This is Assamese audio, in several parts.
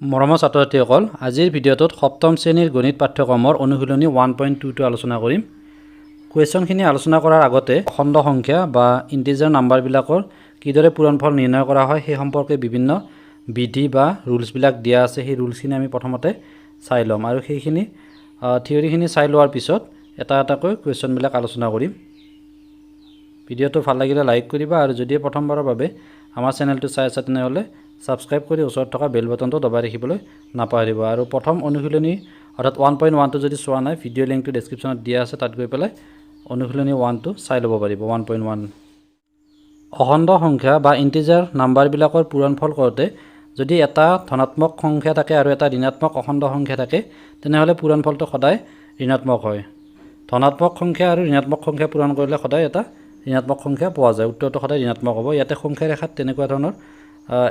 মৰমৰ ছাত্ৰ ছাত্ৰীসকল আজিৰ ভিডিঅ'টোত সপ্তম শ্ৰেণীৰ গণিত পাঠ্যক্ৰমৰ অনুশীলনী ওৱান পইণ্ট টুটো আলোচনা কৰিম। কুৱেশ্যনখিনি আলোচনা কৰাৰ আগতে খণ্ড সংখ্যা বা ইণ্টিজাৰ নাম্বাৰবিলাকৰ কিদৰে পূৰণফল নিৰ্ণয় কৰা হয় সেই সম্পৰ্কে বিভিন্ন বিধি বা ৰুলছবিলাক দিয়া আছে। সেই ৰুলছখিনি আমি প্ৰথমতে চাই ল'ম আৰু সেইখিনি থিয়ৰিখিনি চাই লোৱাৰ পিছত এটা এটাকৈ কুৱেশ্যনবিলাক আলোচনা কৰিম। ভিডিঅ'টো ভাল লাগিলে লাইক কৰিবা আৰু যদিহে প্ৰথমবাৰৰ বাবে আমাৰ চেনেলটো চাই আছা তেনেহ'লে ছাবস্ক্ৰাইব কৰি ওচৰত থকা বেল বটনটো দবাই ৰাখিবলৈ নাপাহৰিব আৰু প্ৰথম অনুশীলনী অৰ্থাৎ ওৱান পইণ্ট ওৱানটো যদি চোৱা নাই ভিডিঅ' লিংকটো ডেছক্ৰিপশ্যনত দিয়া আছে তাত গৈ পেলাই অনুশীলনী ওৱানটো চাই ল'ব পাৰিব ওৱান পইণ্ট ওৱান অখণ্ড সংখ্যা বা ইণ্টিজাৰ নাম্বাৰবিলাকৰ পূৰণফল কৰোঁতে যদি এটা ধনাত্মক সংখ্যা থাকে আৰু এটা ঋণাত্মক অখণ্ড সংখ্যা থাকে তেনেহ'লে পূৰণফলটো সদায় ঋণাত্মক হয়। ধনাত্মক সংখ্যা আৰু ঋণাত্মক সংখ্যা পূৰণ কৰিলে সদায় এটা ঋণাত্মক সংখ্যা পোৱা যায়। উত্তৰটো সদায় ঋণাত্মক হ'ব। ইয়াতে সংখ্যা ৰেখাত তেনেকুৱা ধৰণৰ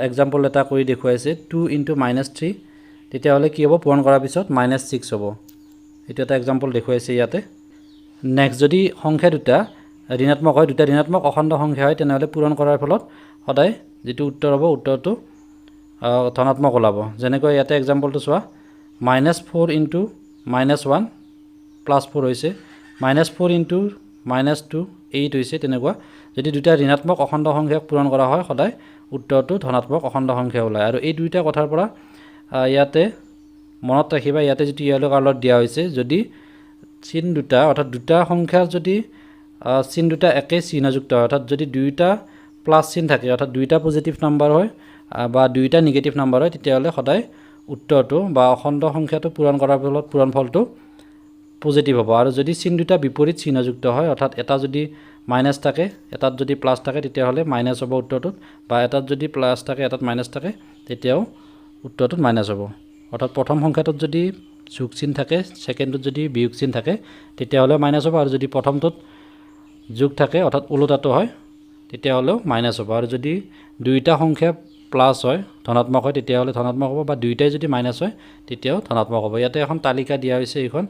এক্সাম্পল এটা কৰি দেখুৱাইছে টু ইণ্টু মাইনাছ থ্ৰী তেতিয়াহ'লে কি হ'ব? পূৰণ কৰাৰ পিছত মাইনাছ ছিক্স হ'ব। এইটো এটা এক্সাম্পল দেখুৱাইছে ইয়াতে। নেক্সট যদি সংখ্যা দুটা ঋণাত্মক হয় দুটা ঋণাত্মক অখণ্ড সংখ্যা হয় তেনেহ'লে পূৰণ কৰাৰ ফলত সদায় যিটো উত্তৰ হ'ব উত্তৰটো ধনাত্মক ওলাব। যেনেকৈ ইয়াতে এক্সাম্পলটো চোৱা minus four into minus one plus four হৈছে। Minus four into minus two eight হৈছে তেনেকুৱা। যদি দুটা ঋণাত্মক অখণ্ড সংখ্যাক পূৰণ কৰা হয় সদায় উত্তৰটো ধনাত্মক অখণ্ড সংখ্যা ওলায় আৰু এই দুইটা কথাৰ পৰা ইয়াতে মনত ৰাখিবা ইয়াতে যিটো য়েল' কালাৰত দিয়া হৈছে যদি চিন দুটা অৰ্থাৎ দুটা সংখ্যাৰ যদি চিন দুটা একে চিহ্নযুক্ত হয় অৰ্থাৎ যদি দুয়োটা প্লাছ চিন থাকে অৰ্থাৎ দুয়োটা পজিটিভ নাম্বাৰ হয় বা দুয়োটা নিগেটিভ নাম্বাৰ হয় তেতিয়াহ'লে সদায় উত্তৰটো বা অখণ্ড সংখ্যাটো পূৰণ কৰাৰ ফলত পূৰণফলটো পজিটিভ হ'ব। আৰু যদি চিন দুটা বিপৰীত চিহ্নযুক্ত হয় অৰ্থাৎ এটা যদি মাইনাছ থাকে, এটাত যদি প্লাছ থাকে তেতিয়াহ'লে মাইনাছ হ'ব উত্তৰটোত, বা এটাত যদি প্লাছ থাকে, এটাত মাইনাছ থাকে, তেতিয়াও উত্তৰটোত মাইনাছ হ'ব। অৰ্থাৎ প্ৰথম সংখ্যাটোত যদি যোগ চিন থাকে, ছেকেণ্ডটোত যদি বিয়োগ চিন থাকে, তেতিয়াহ'লেও মাইনাছ হ'ব। আৰু যদি প্ৰথমটোত যোগ থাকে, অৰ্থাৎ ওলোটাটো হয়, তেতিয়াহ'লেও মাইনাছ হ'ব। আৰু যদি দুয়োটা সংখ্যা প্লাছ হয়, ধনাত্মক হয়, তেতিয়াহ'লে ধনাত্মক হ'ব, বা দুয়োটাই যদি মাইনাছ হয়, তেতিয়াও ধনাত্মক হ'ব। ইয়াতে এখন তালিকা দিয়া হৈছে এইখন।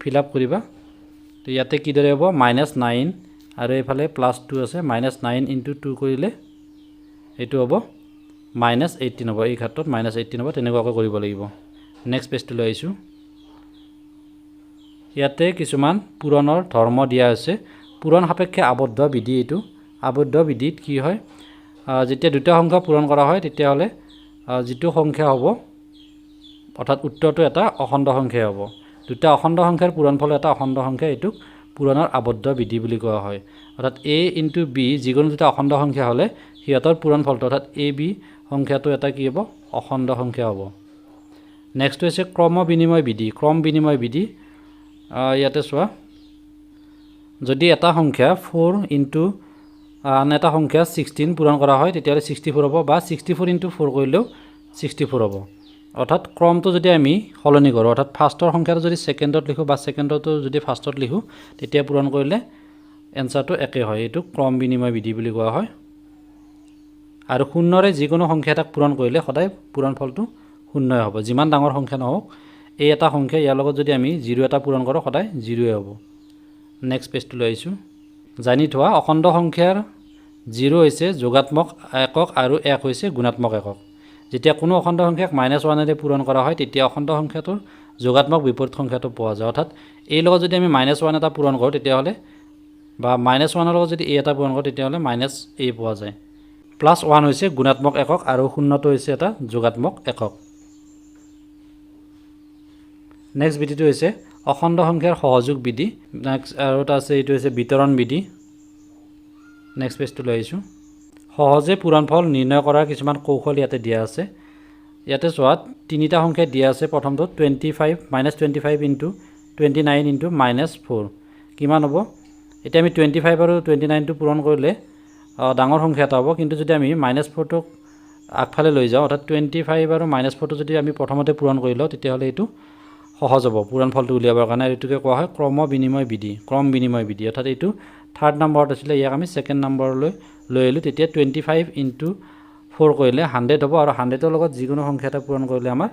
ফিল আপ কৰিবা। তো ইয়াতে কিদৰে হ'ব? মাইনাছ নাইন আৰু এইফালে প্লাছ টু আছে মাইনাছ নাইন ইণ্টু টু কৰিলে এইটো হ'ব মাইনাছ এইটিন হ'ব। এই ক্ষেত্ৰত মাইনাছ এইটিন হ'ব তেনেকুৱাকৈ কৰিব লাগিব। নেক্সট পেজটোলৈ আহিছোঁ। ইয়াতে কিছুমান পূৰণৰ ধৰ্ম দিয়া হৈছে পূৰণ সাপেক্ষে আবদ্ধ বিধি এইটো। আবদ্ধ বিধিত কি হয়? যেতিয়া দুটা সংখ্যা পূৰণ কৰা হয় তেতিয়াহ'লে যিটো সংখ্যা হ'ব অৰ্থাৎ উত্তৰটো এটা অখণ্ড সংখ্যাই হ'ব। দুটা অখণ্ড সংখ্যাৰ পূৰণফল এটা অখণ্ড সংখ্যা এইটোক পূৰণৰ আবদ্ধ বিধি বুলি কোৱা হয়। অৰ্থাৎ এ ইনটু বি যিকোনো দুটা অখণ্ড সংখ্যা হ'লে সিহঁতৰ পূৰণফলটো অৰ্থাৎ এ বি সংখ্যাটো এটা কি হ'ব? অখণ্ড সংখ্যা হ'ব। নেক্সট হৈছে ক্ৰম বিনিময় বিধি। ক্ৰম বিনিময় বিধি ইয়াতে চোৱা। যদি এটা সংখ্যা ফ'ৰ ইনটু আন এটা সংখ্যা ছিক্সটিন পূৰণ কৰা হয় তেতিয়াহ'লে ছিক্সটি ফ'ৰ হ'ব বা ছিক্সটি ফ'ৰ ইনটু ফ'ৰ কৰিলেও ছিক্সটি ফ'ৰ হ'ব। অৰ্থাৎ ক্ৰমটো যদি আমি সলনি কৰোঁ অৰ্থাৎ ফাৰ্ষ্টৰ সংখ্যাটো যদি ছেকেণ্ডত লিখোঁ বা ছেকেণ্ডটো যদি ফাৰ্ষ্টত লিখোঁ তেতিয়া পূৰণ কৰিলে এনচাৰটো একে হয়। এইটো ক্ৰম বিনিময় বিধি বুলি কোৱা হয়। আৰু শূন্যৰে যিকোনো সংখ্যা এটাক পূৰণ কৰিলে সদায় পূৰণফলটো শূন্যই হ'ব। যিমান ডাঙৰ সংখ্যা নহওক এই এটা সংখ্যা ইয়াৰ লগত যদি আমি জিৰ' এটা পূৰণ কৰোঁ সদায় জিৰ'ই হ'ব। নেক্সট পেজটোলৈ আহিছোঁ। জানি থোৱা অখণ্ড সংখ্যাৰ জিৰ' হৈছে যোগাত্মক একক আৰু এক হৈছে গুণাত্মক একক। যেতিয়া কোনো অখণ্ড সংখ্যাক মাইনাছ ওৱানেৰে পূৰণ কৰা হয় তেতিয়া অখণ্ড সংখ্যাটোৰ যোগাত্মক বিপৰীত সংখ্যাটো পোৱা যায়। অৰ্থাৎ এই লগত যদি আমি মাইনাছ ওৱান এটা পূৰণ কৰোঁ তেতিয়াহ'লে বা মাইনাছ ওৱানৰ লগত যদি এ এটা পূৰণ কৰোঁ তেতিয়াহ'লে মাইনাছ এ পোৱা যায়। প্লাছ ওৱান হৈছে গুণাত্মক একক আৰু শূন্যটো হৈছে এটা যোগাত্মক একক। নেক্সট বিধিটো হৈছে অখণ্ড সংখ্যাৰ সহযোগ বিধি। নেক্সট আৰু এটা আছে এইটো হৈছে বিতৰণ বিধি। নেক্সট পেজটোলৈ আহিছোঁ। সহজে পূৰণফল নিৰ্ণয় কৰাৰ কিছুমান কৌশল ইয়াতে দিয়া আছে। ইয়াতে চোৱা তিনিটা সংখ্যা দিয়া আছে। প্ৰথমটোত twenty five minus twenty five into twenty nine into minus four কিমান হ'ব? এতিয়া আমি টুৱেণ্টি ফাইভ আৰু টুৱেণ্টি নাইনটো পূৰণ কৰিলে ডাঙৰ সংখ্যা এটা হ'ব। কিন্তু যদি আমি মাইনাছ ফ'ৰটোক আগফালে লৈ যাওঁ অৰ্থাৎ টুৱেণ্টি ফাইভ আৰু মাইনাছ ফ'ৰটো যদি আমি প্ৰথমতে পূৰণ কৰি লওঁ তেতিয়াহ'লে এইটো সহজ হ'ব পূৰণফলটো উলিয়াবৰ কাৰণে। এইটোকে কোৱা হয় ক্ৰম বিনিময় বিধি ক্ৰম বিনিময় বিধি। অৰ্থাৎ এইটো থাৰ্ড নম্বৰত আছিলে ইয়াক আমি ছেকেণ্ড নম্বৰলৈ লৈ আহিলোঁ তেতিয়া টুৱেণ্টি ফাইভ ইণ্টু ফ'ৰ কৰিলে হাণ্ড্ৰেড হ'ব আৰু হাণ্ড্ৰেডৰ লগত যিকোনো সংখ্যা এটা পূৰণ কৰিলে আমাৰ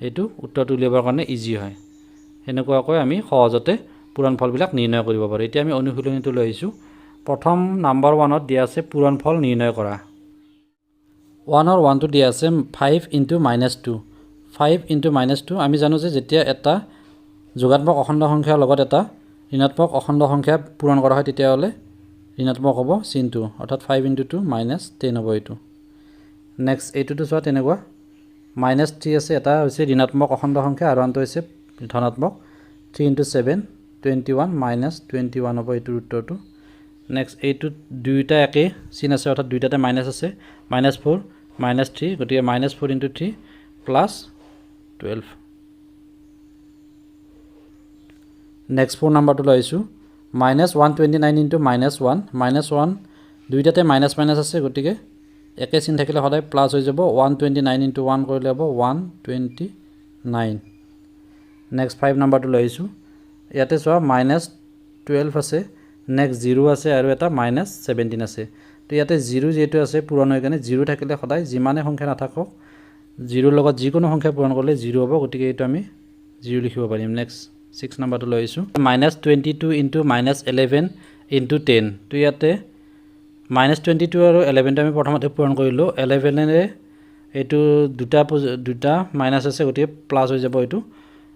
এইটো উত্তৰটো উলিয়াবৰ কাৰণে ইজি হয়। সেনেকুৱাকৈ আমি সহজতে পূৰণফলবিলাক নিৰ্ণয় কৰিব পাৰোঁ। এতিয়া আমি অনুশীলনীটো লৈ আহিছোঁ। প্ৰথম নাম্বাৰ ওৱানত দিয়া আছে পূৰণফল নিৰ্ণয় কৰা। ওৱানৰ ওৱানটো দিয়া আছে five into minus two five into minus two আমি জানো যে যেতিয়া এটা যোগাত্মক অখণ্ড সংখ্যাৰ লগত এটা ঋণাত্মক অখণ্ড সংখ্যা পূৰণ কৰা হয় তেতিয়াহ'লে ঋণাত্মক হ'ব চিনটো, অৰ্থাৎ five into two minus ten হ'ব এইটো। নেক্সট এইটোতো চোৱা তেনেকুৱা। মাইনাছ থ্ৰী আছে, এটা হৈছে ঋণাত্মক অখণ্ড সংখ্যা আৰু আনটো হৈছে ধনাত্মক। Three into seven twenty one minus twenty one হ'ব এইটোৰ উত্তৰটো। নেক্সট এইটোত দুয়োটা একেই চিন আছে, অৰ্থাৎ দুয়োটাতে মাইনাছ আছে। মাইনাছ ফ'ৰ মাইনাছ থ্ৰী গতিকে minus four into three plus twelve next four নাম্বাৰটো লৈ আহিছোঁ। Minus one twenty nine into minus one minus one দুয়োটাতে মাইনাছ মাইনাছ আছে গতিকে একে চিন থাকিলে সদায় প্লাছ হৈ যাব, one twenty nine into one কৰিলে হ'ব one twenty nine. Next five নাম্বাৰটো লৈ আহিছোঁ। ইয়াতে চোৱা মাইনাছ টুৱেলভ আছে নেক্সট জিৰ' আছে আৰু এটা মাইনাছ ছেভেণ্টিন আছে। তো ইয়াতে জিৰ' যিহেতু আছে, পূৰণ হৈ কাৰণে জিৰ' থাকিলে সদায় যিমানে সংখ্যা নাথাকক জিৰ'ৰ লগত যিকোনো সংখ্যা পূৰণ কৰিলে জিৰ' হ'ব, গতিকে এইটো আমি জিৰ' লিখিব পাৰিম। নেক্সট ছিক্স নাম্বাৰটো লৈ আহিছোঁ minus twenty two into minus eleven into ten তো ইয়াতে মাইনাছ টুৱেণ্টি টু আৰু এলেভেনটো আমি প্ৰথমতে পূৰণ কৰিলোঁ। এলেভেনেৰে এইটো দুটা দুটা মাইনাছ আছে, গতিকে প্লাছ হৈ যাব এইটো।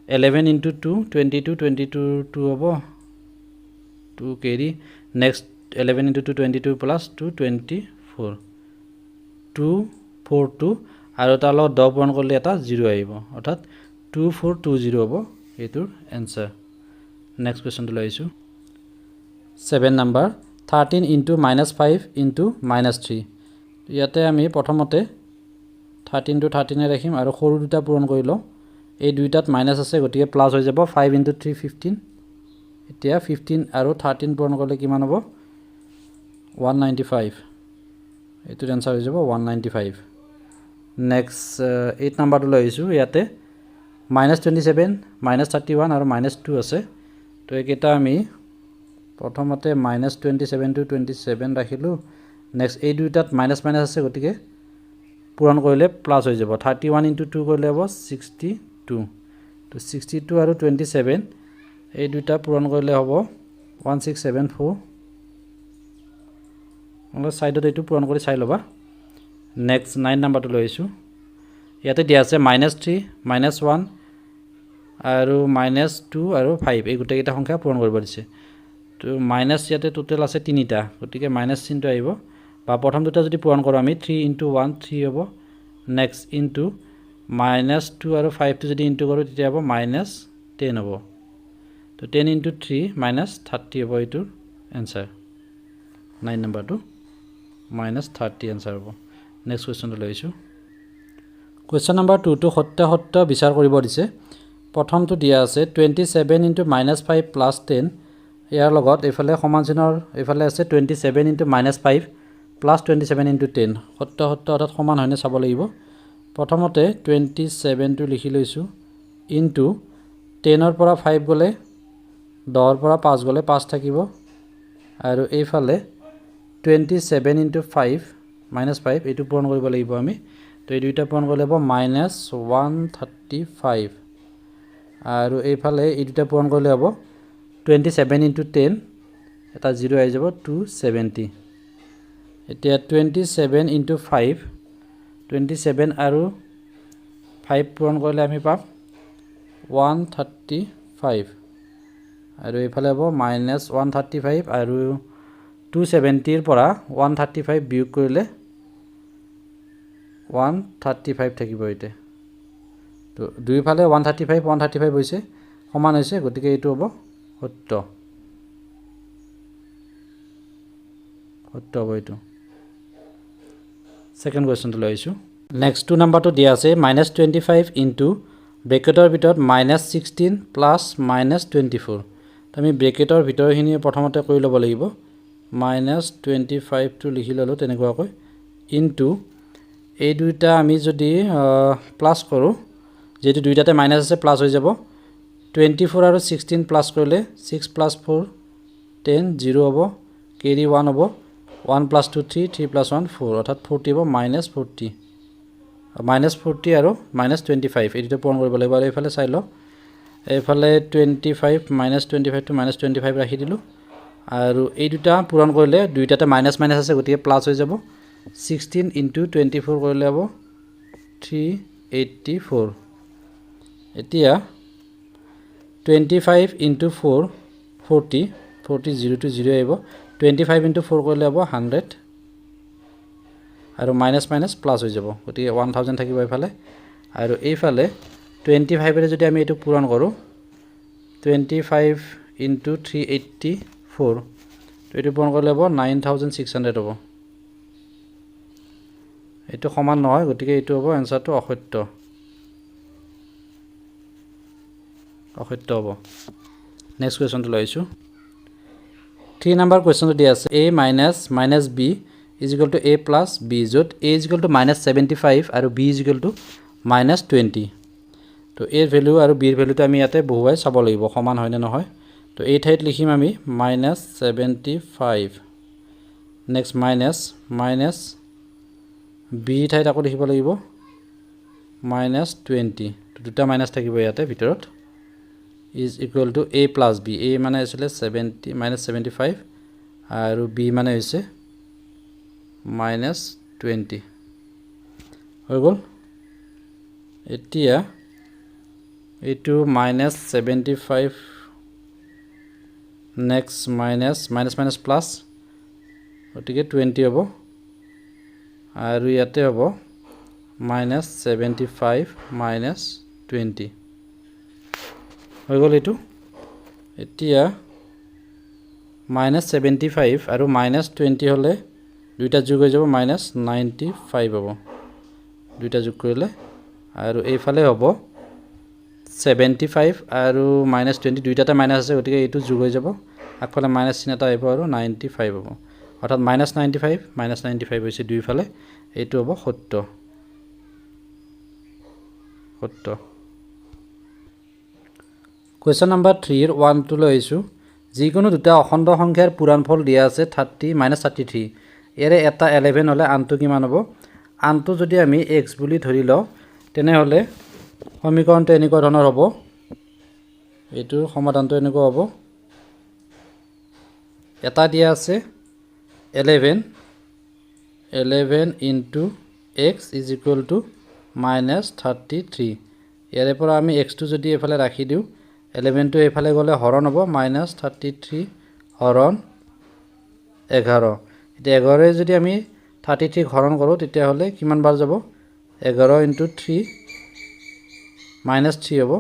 Eleven into two twenty two twenty two two হ'ব। Two carry next eleven into two twenty two plus two twenty four two four two আৰু তাৰ লগত দহ পূৰণ কৰিলে এটা জিৰ' আহিব। অৰ্থাৎ টু ফ'ৰ টু জিৰ' হ'ব। এইটোৰ এনচাৰ নেক্সট কুৱেশ্যনটো লৈ আহিছোঁ। Seven number thirteen into minus five into minus three ইয়াতে আমি প্ৰথমতে থাৰ্টিনটো থাৰ্টিনে ৰাখিম আৰু সৰু দুটা পূৰণ কৰি লওঁ। এই দুইটাত মাইনাছ আছে, গতিকে প্লাছ হৈ যাব ফাইভ ইণ্টু থ্ৰী ফিফটিন এতিয়া ফিফটিন আৰু থাৰ্টিন পূৰণ কৰিলে কিমান হ'ব? ওৱান নাইণ্টি ফাইভ এইটোৰ এনচাৰ হৈ যাব one ninety five next eight নাম্বাৰটো লৈ আহিছোঁ। ইয়াতে minus twenty seven minus thirty one আৰু মাইনাছ টু আছে। তো এইকেইটা আমি প্ৰথমতে minus twenty seven to twenty seven ৰাখিলোঁ। নেক্সট এই দুইটাত মাইনাছ মাইনাছ আছে গতিকে পূৰণ কৰিলে প্লাছ হৈ যাব। থাৰ্টি ওৱান ইণ্টু টু কৰিলে হ'ব ছিক্সটি টু তো ছিক্সটি টু আৰু টুৱেণ্টি ছেভেন এই দুইটা পূৰণ কৰিলে হ'ব ওৱান ছিক্স ছেভেন ফ'ৰ অলপ ছাইডত এইটো পূৰণ কৰি চাই ল'বা। নেক্সট নাইন নাম্বাৰটো লৈ আহিছোঁ। ইয়াতে দিয়া আছে মাইনাছ থ্ৰী মাইনাছ ওৱান আৰু মাইনাছ টু আৰু ফাইভ এই গোটেইকেইটা সংখ্যা পূৰণ কৰিব দিছে। তো মাইনাছ ইয়াতে টোটেল আছে তিনিটা, গতিকে মাইনাছ চিনটো আহিব। বা প্ৰথম দুটা যদি পূৰণ কৰোঁ আমি থ্ৰী ইণ্টু ওৱান থ্ৰী হ'ব। নেক্সট ইণ্টু মাইনাছ টু আৰু ফাইভটো যদি ইণ্টু কৰোঁ, তেতিয়া হ'ব মাইনাছ টেন হ'ব। তো ten into three minus thirty হ'ব এইটোৰ এনচাৰ নাইন নাম্বাৰটো মাইনাছ থাৰ্টি এনচাৰ হ'ব। নেক্সট কুৱেশ্যনটো লৈ আহিছোঁ। কুৱেশ্যন নাম্বাৰ টুটো সত্যাসত্য বিচাৰ কৰিব দিছে। প্ৰথমটো দিয়া আছে twenty seven into minus five plus ten ইয়াৰ লগত এইফালে সমান চিনৰ এইফালে আছে twenty seven into minus five plus twenty seven into ten সত্য সত্য অৰ্থাৎ সমান হয়নে চাব লাগিব। প্ৰথমতে টুৱেণ্টি ছেভেনটো লিখি লৈছোঁ। ইনটু টেনৰ পৰা ফাইভ গ'লে দহৰ পৰা পাঁচ গ'লে পাঁচ থাকিব। আৰু এইফালে twenty seven into five minus five এইটো পূৰণ কৰিব লাগিব আমি। তো এই দুইটা পূৰণ কৰিলে হ'ব মাইনাছ ওৱান থাৰ্টি ফাইভ আৰু এইফালে এই দুটা পূৰণ কৰিলে হ'ব। টুৱেণ্টি ছেভেন ইণ্টু টেন এটা জিৰ' আহি যাব টু ছেভেণ্টি এতিয়া twenty seven into five twenty seven আৰু ফাইভ পূৰণ কৰিলে আমি পাম ওৱান থাৰ্টি ফাইভ আৰু এইফালে হ'ব মাইনাছ ওৱান থাৰ্টি ফাইভ আৰু টু ছেভেণ্টিৰ পৰা ওৱান থাৰ্টি ফাইভ বিয়োগ কৰিলে ওৱান থাৰ্টি ফাইভ থাকিব এতিয়া। তো দুয়োফালে one thirty five one thirty five হৈছে। সমান হৈছে গতিকে এইটো হ'ব সত্য। সত্য হ'ব এইটো। ছেকেণ্ড কুৱেশ্যনটো লৈ আহিছোঁ। নেক্সট টু নাম্বাৰটো দিয়া আছে মাইনাছ টুৱেণ্টি ফাইভ ইণ্টু ব্ৰেকেটৰ ভিতৰত minus sixteen plus minus twenty four আমি ব্ৰেকেটৰ ভিতৰখিনি প্ৰথমতে কৰি ল'ব লাগিব। মাইনাছ টুৱেণ্টি ফাইভটো লিখি ল'লোঁ তেনেকুৱাকৈ। ইনটু এই দুইটা আমি যদি প্লাছ কৰোঁ যিহেতু দুইটাতে মাইনাছ আছে প্লাছ হৈ যাব। টুৱেণ্টি ফ'ৰ আৰু ছিক্সটিন প্লাছ কৰিলে six plus four ten zero' হ'ব। কেৰি ওৱান হ'ব। One plus two three three plus one four অৰ্থাৎ ফ'ৰ্টি হ'ব মাইনাছ ফ'ৰ্টি মাইনাছ ফ'ৰ্টি আৰু মাইনাছ টুৱেণ্টি ফাইভ এই দুটা পূৰণ কৰিব লাগিব আৰু এইফালে চাই লওঁ। এইফালে টুৱেণ্টি ফাইভ মাইনাছ টুৱেণ্টি ফাইভটো মাইনাছ টুৱেণ্টি ফাইভ ৰাখি দিলোঁ। আৰু এই দুটা পূৰণ কৰিলে দুইটাতে মাইনাছ মাইনাছ আছে, গতিকে প্লাছ হৈ যাব। ছিক্সটিন ইণ্টু টুৱেণ্টি ফ'ৰ কৰিলে হ'ব। থ্ৰী এইট্টি ফ'ৰ এতিয়া twenty five into four forty forty zero' two zero' আহিব। টুৱেণ্টি ফাইভ ইণ্টু ফ'ৰ কৰিলে হ'ব হাণ্ড্ৰেড আৰু মাইনাছ মাইনাছ প্লাছ হৈ যাব গতিকে ওৱান থাউজেণ্ড থাকিব এইফালে। আৰু এইফালে টুৱেণ্টি ফাইভেৰে যদি আমি এইটো পূৰণ কৰোঁ twenty five into three eighty four এইটো পূৰণ কৰিলে হ'ব নাইন থাউজেণ্ড ছিক্স হাণ্ড্ৰেড হ'ব। এইটো সমান নহয় গতিকে এইটো হ'ব এনচাৰটো অসত্য। অসত্য হ'ব। নেক্সট কুৱেশ্যনটো লৈ আহিছোঁ। থ্ৰী নাম্বাৰ কুৱেশ্যনটো দিয়া আছে। A minus minus B is equal to A plus B য'ত A is equal to minus seventy five আৰু B is equal to minus twenty তো এৰ ভেলু আৰু বিৰ ভেলুটো আমি ইয়াতে বহুৱাই চাব লাগিব, সমান হয়নে নহয়। তো এই ঠাইত লিখিম আমি minus seventy five next minus minus B ঠাইত আকৌ লিখিব লাগিব। মাইনাছ টুৱেণ্টি দুটা মাইনাছ থাকিব ইয়াতে ভিতৰত। Is equal to A plus B A মানে আছিলে ছেভেণ্টি মাইনাছ ছেভেণ্টি ফাইভ আৰু বি মানে হৈছে মাইনাছ টুৱেণ্টি হৈ গ'ল? এতিয়া এইটো minus seventy five next minus minus minus plus গতিকে টুৱেণ্টি হ'ব। আৰু ইয়াতে হ'ব minus seventy five minus twenty হৈ গ'ল এইটো। এতিয়া মাইনাছ ছেভেণ্টি ফাইভ আৰু মাইনাছ টুৱেণ্টি হ'লে দুইটা যোগ হৈ যাব মাইনাছ নাইণ্টি ফাইভ হ'ব। দুইটা যোগ কৰিলে আৰু এইফালে হ'ব ছেভেণ্টি ফাইভ আৰু মাইনাছ টুৱেণ্টি দুইটাতে মাইনাছ আছে, গতিকে এইটো যোগ হৈ যাব। আগফালে মাইনাছ চিন এটা আহিব আৰু নাইণ্টি ফাইভ হ'ব। অৰ্থাৎ minus ninety five minus ninety five হৈছে দুইফালে, এইটো হ'ব সত্য সত্য কুৱেশ্যন নম্বৰ থ্ৰীৰ ওৱান টুলৈ আহিছোঁ। যিকোনো দুটা অখণ্ড সংখ্যাৰ পূৰণফল দিয়া আছে থাৰ্টি মাইনাছ থাৰ্টি থ্ৰী ইয়াৰে এটা এলেভেন হ'লে আনটো কিমান হ'ব? আনটো যদি আমি এক্স বুলি ধৰি লওঁ, তেনেহ'লে সমীকৰণটো এনেকুৱা ধৰণৰ হ'ব। এইটোৰ সমাধানটো এনেকুৱা হ'ব। এটা দিয়া আছে eleven eleven into x is equal to minus thirty three ইয়াৰে পৰা আমি এক্সটো যদি এইফালে ৰাখি দিওঁ এলেভেনটো এইফালে গ'লে হৰণ হ'ব মাইনাছ থাৰ্টি থ্ৰী হৰণ এঘাৰ। এতিয়া এঘাৰৰে যদি আমি থাৰ্টি থ্ৰীক হৰণ কৰোঁ তেতিয়াহ'লে কিমান বাৰ যাব? এঘাৰ ইণ্টু থ্ৰী মাইনাছ থ্ৰী হ'ব।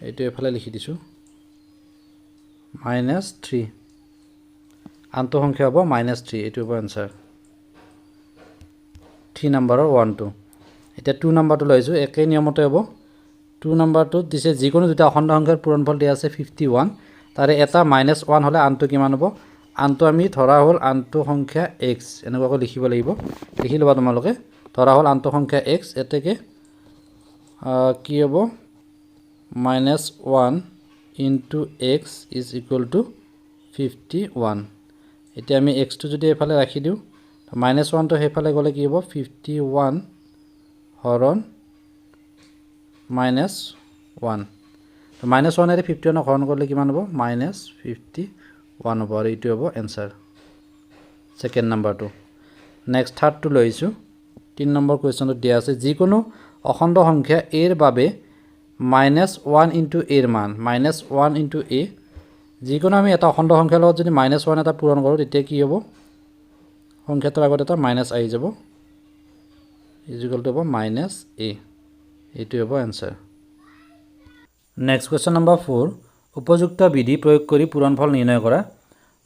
এইটো এইফালে লিখি দিছোঁ। মাইনাছ থ্ৰী আনটো সংখ্যা হ'ব মাইনাছ থ্ৰী এইটো হ'ব এনচাৰ থ্ৰী নাম্বাৰৰ ওৱানটো এতিয়া টু নাম্বাৰটো লৈ আহিছোঁ। একেই নিয়মতে হ'ব। টু নাম্বাৰটোত দিছে যিকোনো দুটা অখণ্ড সংখ্যাৰ পূৰণফল দিয়া আছে ফিফটি ওৱান তাৰে এটা মাইনাছ ওৱান হ'লে আনটো কিমান হ'ব? আনটো আমি ধৰা হ'ল আনটো সংখ্যা এক্স এনেকুৱাকৈ লিখিব লাগিব। লিখি ল'বা তোমালোকে। ধৰা হ'ল আনটো সংখ্যা এক্স এতেকে কি হ'ব? Minus one into x is equal to fifty one এতিয়া আমি এক্সটো যদি এইফালে ৰাখি দিওঁ মাইনাছ ওৱানটো সেইফালে গ'লে কি হ'ব? ফিফটি ওৱান হৰণ মাইনাছ ওৱান মাইনাছ ওৱানেৰে ফিফটি ওৱানক হৰণ কৰিলে কিমান হ'ব? মাইনাছ ফিফটি ওৱান হ'ব আৰু এইটো হ'ব এনচাৰ ছেকেণ্ড নাম্বাৰটো নেক্সট থাৰ্ডটো লৈ আহিছোঁ তিনি নম্বৰ কুৱেশ্যনটোত দিয়া আছে, যিকোনো অখণ্ড সংখ্যা এৰ বাবে মাইনাছ ওৱান ইণ্টু এৰ মান। মাইনাছ ওৱান ইণ্টু এ যিকোনো আমি এটা অখণ্ড সংখ্যাৰ লগত যদি মাইনাছ ওৱান এটা পূৰণ কৰোঁ, তেতিয়া কি হ'ব? সংখ্যাটোৰ আগত এটা মাইনাছ আহি যাব। ইজিকেলটো হ'ব মাইনাছ এ এইটোৱে হ'ব answer next question number four উপযুক্ত বিধি প্ৰয়োগ কৰি পূৰণফল নিৰ্ণয় কৰা।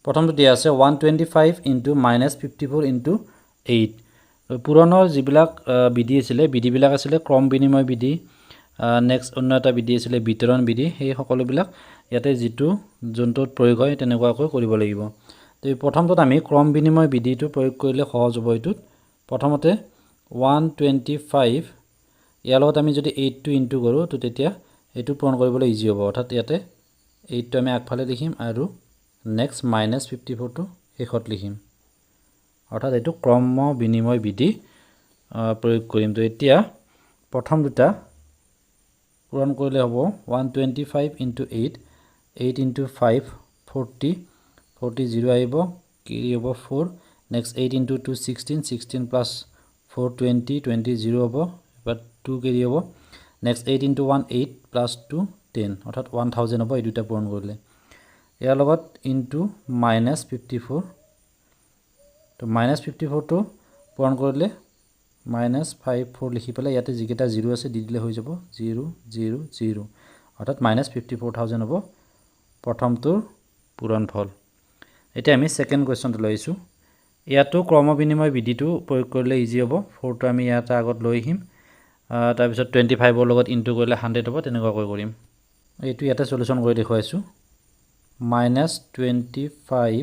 প্ৰথমটো দিয়া আছে one twenty five into minus fifty four into eight পূৰণৰ যিবিলাক বিধি আছিলে বিধিবিলাক আছিলে ক্ৰম বিনিময় বিধি নেক্সট অন্য এটা বিধি আছিলে বিতৰণ বিধি সেই সকলোবিলাক ইয়াতে যিটো যোনটোত প্ৰয়োগ হয় তেনেকুৱাকৈ কৰিব লাগিব। তো প্ৰথমটোত আমি ক্ৰম বিনিময় বিধিটো প্ৰয়োগ কৰিলে সহজ হ'ব এইটোত। প্ৰথমতে ওৱান টুৱেণ্টি ফাইভ ইয়াৰ লগত আমি যদি এইটটো ইনটু কৰোঁ তো তেতিয়া এইটো পূৰণ কৰিবলৈ ইজি হ'ব। অৰ্থাৎ ইয়াতে এইটটো আমি আগফালে লিখিম আৰু নেক্সট মাইনাছ ফিফটি ফ'ৰটো শেষত লিখিম। অৰ্থাৎ এইটো ক্ৰম বিনিময় বিধি প্ৰয়োগ কৰিম। তো এতিয়া প্ৰথম দুটা পূৰণ কৰিলে হ'ব one twenty five into eight eight into five forty forty zero' আহিব কেৰি হ'ব four next eight into two sixteen sixteen plus four twenty twenty zero' হ'ব। টু কেৰি হ'ব। Next eight into one eight plus two ten অৰ্থাৎ ওৱান থাউজেণ্ড হ'ব এই দুটা পূৰণ কৰিলে। ইয়াৰ লগত ইনটু মাইনাছ ফিফটি ফ'ৰ তো মাইনাছ ফিফটি ফ'ৰটো পূৰণ কৰিলে মাইনাছ ফাইভ ফ'ৰ লিখি পেলাই ইয়াতে যিকেইটা জিৰ' আছে দি দিলে হৈ যাব। জিৰ' জিৰ' জিৰ' অৰ্থাৎ মাইনাছ ফিফটি ফ'ৰ থাউজেণ্ড হ'ব। প্ৰথমটোৰ পূৰণ ফল। এতিয়া আমি ছেকেণ্ড কুৱেশ্যনটো লৈ আহিছোঁ। ইয়াতো ক্ৰম বিনিময় বিধিটো প্ৰয়োগ কৰিলে ইজি হ'ব। ফ'ৰটো আমি ইয়াতে আগত লৈ আহিম। আহ, তাৰপিছত টুৱেণ্টি ফাইভৰ লগত ইনটু কৰিলে হাণ্ড্ৰেড হ'ব তেনেকুৱাকৈ কৰিম। এইটো ইয়াতে চলিউশ্যন কৰি দেখুৱাইছোঁ। Minus twenty five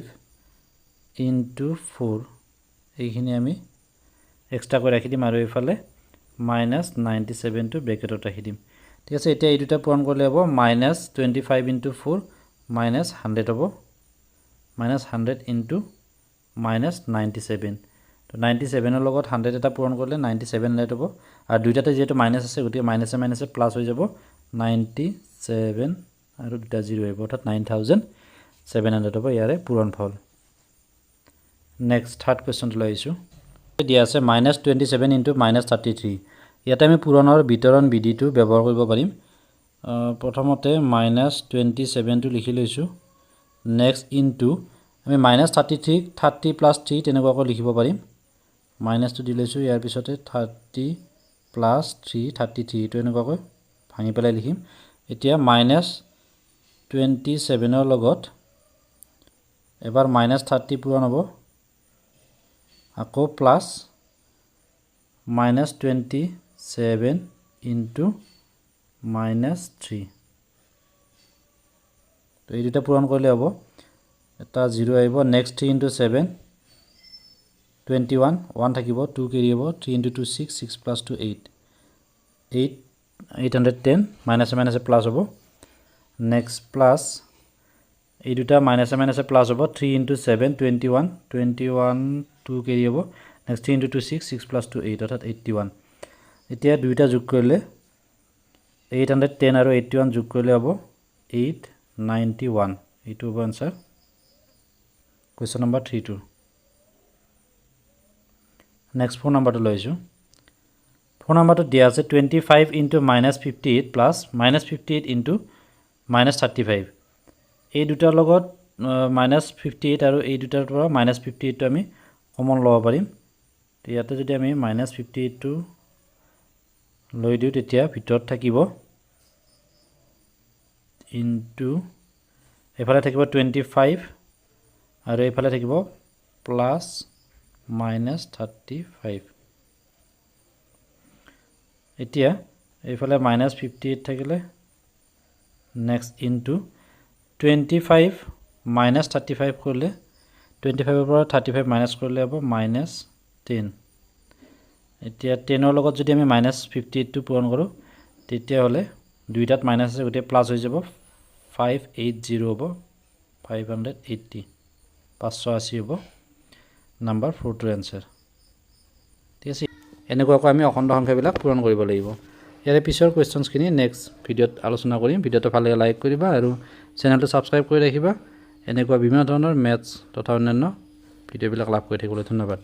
into four এইখিনি আমি এক্সট্ৰাকৈ ৰাখি দিম আৰু এইফালে মাইনাছ নাইণ্টি ছেভেনটো ব্ৰেকেটত ৰাখি দিম। ঠিক আছে এতিয়া এই দুটা পূৰণ কৰিলে হ'ব minus twenty five into four minus hundred হ'ব। Minus hundred into minus ninety seven তো নাইণ্টি ছেভেনৰ লগত হাণ্ড্ৰেড এটা পূৰণ কৰিলে নাইণ্টি ছেভেন হাণ্ড্ৰেড হ'ব। আৰু দুইটাতে যিহেতু মাইনাছ আছে গতিকে মাইনাছে মাইনাছে প্লাছ হৈ যাব নাইণ্টি ছেভেন আৰু দুটা জিৰ' আহিব অৰ্থাৎ নাইন থাউজেণ্ড ছেভেন হাণ্ড্ৰেড হ'ব ইয়াৰে পূৰণ ফল। নেক্সট থাৰ্ড কুৱেশ্যনটো লৈ আহিছোঁ। দিয়া আছে minus twenty seven into minus thirty three ইয়াতে আমি পূৰণৰ বিতৰণ বিধিটো ব্যৱহাৰ কৰিব পাৰিম। প্ৰথমতে মাইনাছ টুৱেণ্টি ছেভেনটো লিখি লৈছোঁ। নেক্সট ইনটু আমি minus thirty three thirty plus three তেনেকুৱাকৈ লিখিব পাৰিম। মাইনাছটো দি লৈছোঁ ইয়াৰ পিছতে thirty plus three thirty three এইটো এনেকুৱাকৈ ভাঙি পেলাই লিখিম। এতিয়া মাইনাছ টুৱেণ্টি ছেভেনৰ লগত এবাৰ মাইনাছ থাৰ্টি পূৰণ হ'ব। আকৌ plus minus twenty seven into minus three তো এই দুটা পূৰণ কৰিলে হ'ব। এটা জিৰ' আহিব next three into seven twenty one one থাকিব টু কেৰি হ'ব three into two six six plus two eight eight eight hundred ten মাইনাছে মাইনাছে প্লাছ হ'ব. নেক্সট প্লাছ এই দুটা মাইনাছে মাইনাছে প্লাছ হ'ব three into seven twenty one twenty one two carry হ'ব. Next three into two six six plus two eight অৰ্থাৎ এইট্টি ওৱান এতিয়া দুইটা যোগ কৰিলে এইট হাণ্ড্ৰেড টেন আৰু এইট্টি ওৱান যোগ কৰিলে হ'ব এইট নাইণ্টি ওৱান এইটো হ'ব answer question number three two next four নাম্বাৰটো লৈ আহিছোঁ। ফ'ৰ নাম্বাৰটোত দিয়া আছে twenty five into minus fifty eight plus minus fifty eight into minus thirty five এই দুটাৰ লগত মাইনাছ ফিফটি এইট আৰু এই দুটাৰ পৰা মাইনাছ ফিফটি এইটটো আমি কমন ল'ব পাৰিম। ইয়াতে যদি আমি মাইনাছ ফিফটি এইটটো লৈ দিওঁ তেতিয়া ভিতৰত থাকিব ইনটু এইফালে থাকিব টুৱেণ্টি ফাইভ আৰু এইফালে থাকিব প্লাছ মাইনাছ থাৰ্টি ফাইভ এতিয়া এইফালে মাইনাছ ফিফটি এইট থাকিলে next into twenty five minus thirty five কৰিলে টুৱেণ্টি ফাইভৰ পৰা থাৰ্টি ফাইভ মাইনাছ কৰিলে হ'ব মাইনাছ টেন এতিয়া টেনৰ লগত যদি আমি মাইনাছ ফিফটি এইটটো পূৰণ কৰোঁ তেতিয়াহ'লে দুইটাত মাইনাছ আছে গতিকে প্লাছ হৈ যাব ফাইভ এইট জিৰ' হ'ব ফাইভ হাণ্ড্ৰেড এইট্টি পাঁচশ আশী হ'ব। নাম্বাৰ ফ'ৰটোৰ এনচাৰ ঠিক আছে। এনেকুৱাকৈ আমি অখণ্ড সংখ্যাবিলাক পূৰণ কৰিব লাগিব। ইয়াৰে পিছৰ কুৱেশ্যনছখিনি নেক্সট ভিডিঅ'ত আলোচনা কৰিম। ভিডিঅ'টো ভালো লাইক কৰিবা আৰু চেনেলটো ছাবস্ক্ৰাইব কৰি ৰাখিবা। এনেকুৱা বিভিন্ন ধৰণৰ মেথছ তথা অন্যান্য ভিডিঅ'বিলাক লাভ কৰি থাকিবলৈ ধন্যবাদ।